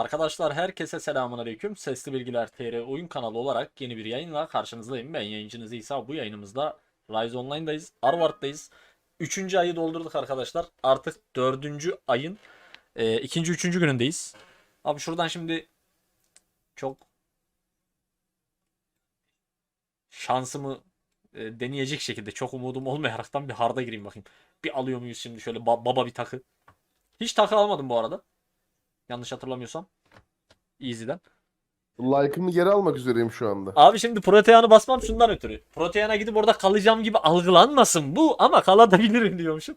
Arkadaşlar herkese selamun aleyküm. Sesli Bilgiler TR oyun kanalı olarak yeni bir yayınla karşınızdayım. Ben yayıncınız İsa. Bu yayınımızda Rise Online'dayız. Arvard'dayız. Üçüncü ayı doldurduk arkadaşlar. Artık dördüncü ayın e, ikinci, üçüncü günündeyiz. Abi şuradan şimdi çok şansımı e, deneyecek şekilde çok umudum olmayaraktan bir harda gireyim bakayım. Bir alıyor muyuz şimdi şöyle ba- baba bir takı. Hiç takı almadım bu arada. Yanlış hatırlamıyorsam. Easy'den. Like'ımı geri almak üzereyim şu anda. Abi şimdi Protean'ı basmam şundan ötürü. Protean'a gidip orada kalacağım gibi algılanmasın bu ama kalabilirim diyormuşum.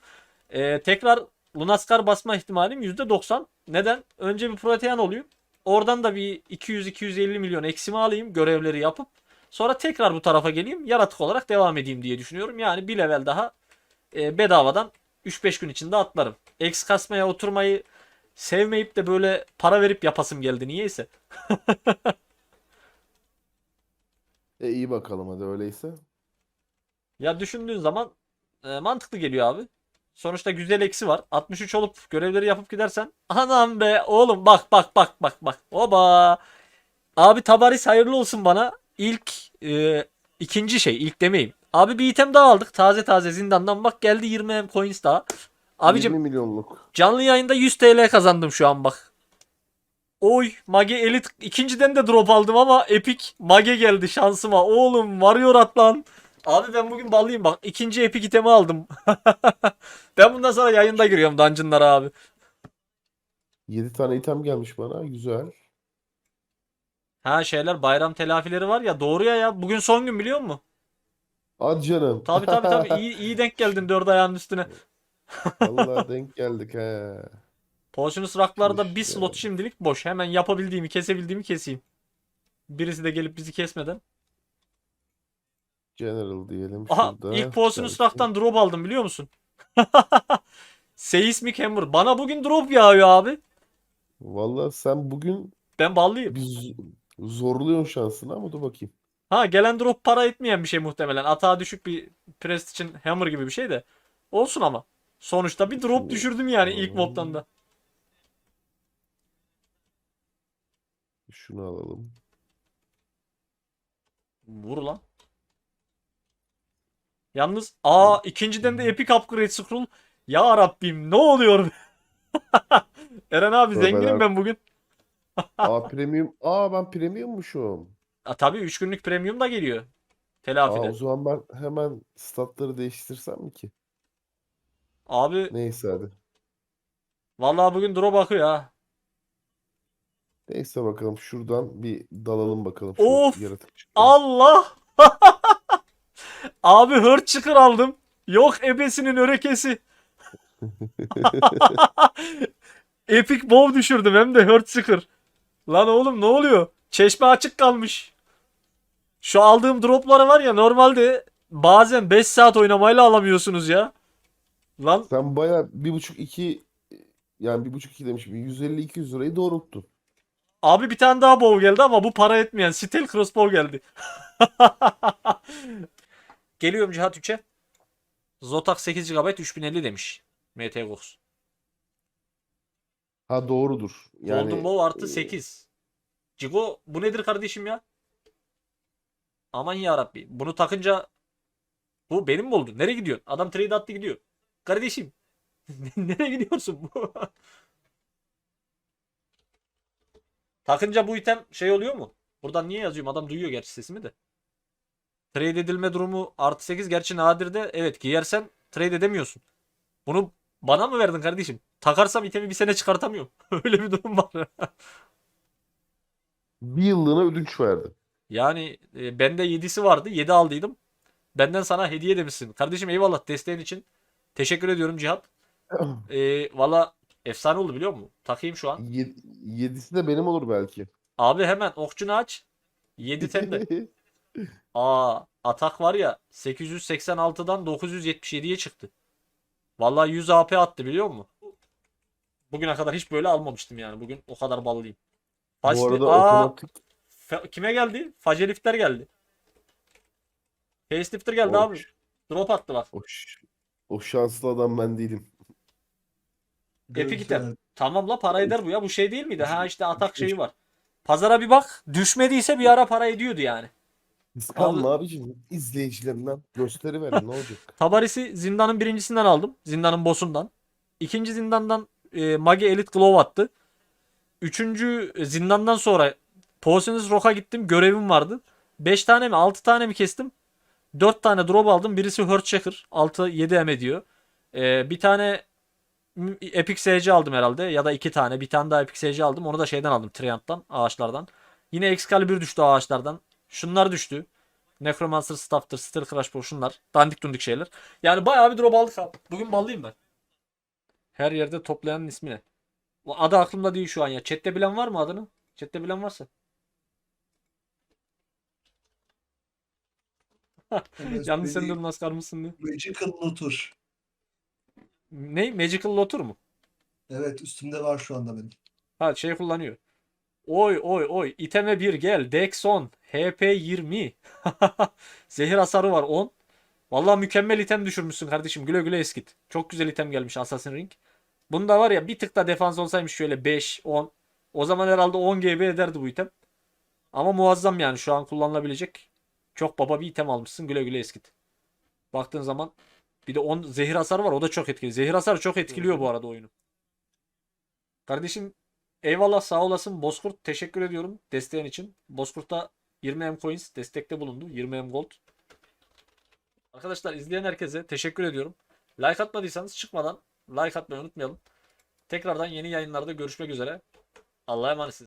Ee, tekrar Lunaskar basma ihtimalim %90. Neden? Önce bir Protean olayım. Oradan da bir 200-250 milyon eksimi alayım görevleri yapıp. Sonra tekrar bu tarafa geleyim. Yaratık olarak devam edeyim diye düşünüyorum. Yani bir level daha e, bedavadan 3-5 gün içinde atlarım. X kasmaya oturmayı sevmeyip de böyle para verip yapasım geldi niyeyse. E iyi bakalım hadi öyleyse. Ya düşündüğün zaman e, mantıklı geliyor abi. Sonuçta güzel eksi var. 63 olup görevleri yapıp gidersen. Anam be oğlum bak bak bak bak bak. Oba. Abi Tabaris hayırlı olsun bana. İlk e, ikinci şey ilk demeyeyim. Abi bir item daha aldık. Taze taze zindandan bak geldi 20 M coins daha. Abicim 20 milyonluk. canlı yayında 100 TL kazandım şu an bak. Oy Mage Elite ikinciden de drop aldım ama Epic Mage geldi şansıma. Oğlum varıyor at lan. Abi ben bugün ballıyım bak. ikinci Epic itemi aldım. ben bundan sonra yayında giriyorum dungeonlara abi. 7 tane item gelmiş bana. Güzel. Ha şeyler bayram telafileri var ya doğru ya ya. Bugün son gün biliyor musun? Hadi canım. Tabi tabi tabi iyi, iyi denk geldin dört ayağın üstüne. Vallahi denk geldik he. Potionous Rock'larda bir slot şimdilik boş. Hemen yapabildiğimi kesebildiğimi keseyim. Birisi de gelip bizi kesmeden. General diyelim Aha şurada. ilk Gelsin. Rock'tan drop aldım biliyor musun? Seismic Hammer. Bana bugün drop yağıyor abi. Vallahi sen bugün Ben ballıyım. bir z- zorluyorsun şansını ama dur bakayım. Ha gelen drop para etmeyen bir şey muhtemelen. Atağa düşük bir Prestige'in Hammer gibi bir şey de. Olsun ama. Sonuçta bir drop düşürdüm yani ilk mob'tan da. Şunu alalım. Vur lan. Yalnız aa ikinciden de Epic Upgrade Scroll. Ya Rabbim ne oluyor? Eren abi zenginim ben bugün. Aa premium. Aa ben premiummuşum. A, tabii 3 günlük premium da geliyor. Aa Telafide. o zaman ben hemen statları değiştirsem mi ki? Abi Neyse hadi. vallahi bugün drop akıyor ha. Neyse bakalım şuradan bir dalalım bakalım. Şu Of! yaratık çıktı. Allah! Abi hurt çıkır aldım. Yok ebesinin örekesi. Epic bow düşürdüm hem de hurt çıkır. Lan oğlum ne oluyor? Çeşme açık kalmış. Şu aldığım dropları var ya normalde bazen 5 saat oynamayla alamıyorsunuz ya. Lan Sen baya bir buçuk iki yani bir buçuk iki demişim. 150-200 lirayı doğrulttun. Abi bir tane daha bow geldi ama bu para etmeyen Steel Crossbow geldi. Geliyorum Cihat 3'e. Zotac 8 GB 3050 demiş. MT Gox. Ha doğrudur. Yani Golden Bow artı e, 8. Cigo bu nedir kardeşim ya? Aman ya Rabbi. Bunu takınca bu benim mi oldu? Nereye gidiyorsun? Adam trade attı gidiyor. Kardeşim. Nereye gidiyorsun bu? Takınca bu item şey oluyor mu? Buradan niye yazıyorum? Adam duyuyor gerçi sesimi de. Trade edilme durumu artı 8 gerçi nadirde evet giyersen trade edemiyorsun. Bunu bana mı verdin kardeşim? Takarsam itemi bir sene çıkartamıyorum. Öyle bir durum var. bir yıllığına ödünç verdi. Yani e, bende 7'si vardı. 7 aldıydım. Benden sana hediye demişsin. Kardeşim eyvallah desteğin için. Teşekkür ediyorum Cihat. E, Valla efsane oldu biliyor musun? Takayım şu an. Yed- Yedisi de benim olur belki. Abi hemen okçunu aç. 7 temde. Aa atak var ya 886'dan 977'ye çıktı. Vallahi 100 AP attı biliyor musun? Bugüne kadar hiç böyle almamıştım yani. Bugün o kadar ballıyım. Bu arada Aa, otomatik Fe- kime geldi? Facelifter geldi. Facelifter geldi o, abi. Drop attı bak. o, ş- o şanslı adam ben değilim. Epic item. Tamam la para eder bu ya. Bu şey değil miydi? Ha işte atak şeyi var. Pazara bir bak. Düşmediyse bir ara para ediyordu yani. Kıskanma abicim. İzleyicilerinden gösteri verin ne olacak? Tabaris'i zindanın birincisinden aldım. Zindanın bossundan. İkinci zindandan e, Mage Elite Glove attı. Üçüncü zindandan sonra Poisonous Rock'a gittim. Görevim vardı. 5 tane mi 6 tane mi kestim? 4 tane drop aldım. Birisi Hurt Shaker. 6-7 M ediyor. E, bir tane Epic SC aldım herhalde. Ya da 2 tane. Bir tane daha Epic SC aldım. Onu da şeyden aldım. Triant'tan. Ağaçlardan. Yine Excalibur düştü ağaçlardan. Şunlar düştü. Necromancer Staff'tır, Steel Crash Pro şunlar. Dandik dundik şeyler. Yani bayağı bir drop aldık abi. Bugün ballıyım ben. Her yerde toplayanın ismi ne? Adı aklımda değil şu an ya. Chat'te bilen var mı adını? Chat'te bilen varsa. Yanlış sen de NASCAR mısın diye. Magical Looter. Ne? Magical Lotur mu? Evet üstümde var şu anda benim. Ha şey kullanıyor. Oy oy oy. İteme 1 gel. Dex 10. HP 20. Zehir hasarı var 10. Vallahi mükemmel item düşürmüşsün kardeşim. Güle güle eskit. Çok güzel item gelmiş Assassin Ring. Bunda var ya bir tık da defans olsaymış şöyle 5 10. O zaman herhalde 10 GB ederdi bu item. Ama muazzam yani şu an kullanılabilecek. Çok baba bir item almışsın. Güle güle eskit. Baktığın zaman bir de 10 zehir hasarı var. O da çok etkili. Zehir hasarı çok etkiliyor bu arada oyunu. Kardeşim eyvallah sağ olasın. Bozkurt teşekkür ediyorum desteğin için. Bozkurt'ta 20M coins destekte bulundu. 20M gold. Arkadaşlar izleyen herkese teşekkür ediyorum. Like atmadıysanız çıkmadan like atmayı unutmayalım. Tekrardan yeni yayınlarda görüşmek üzere. Allah'a emanetsiniz.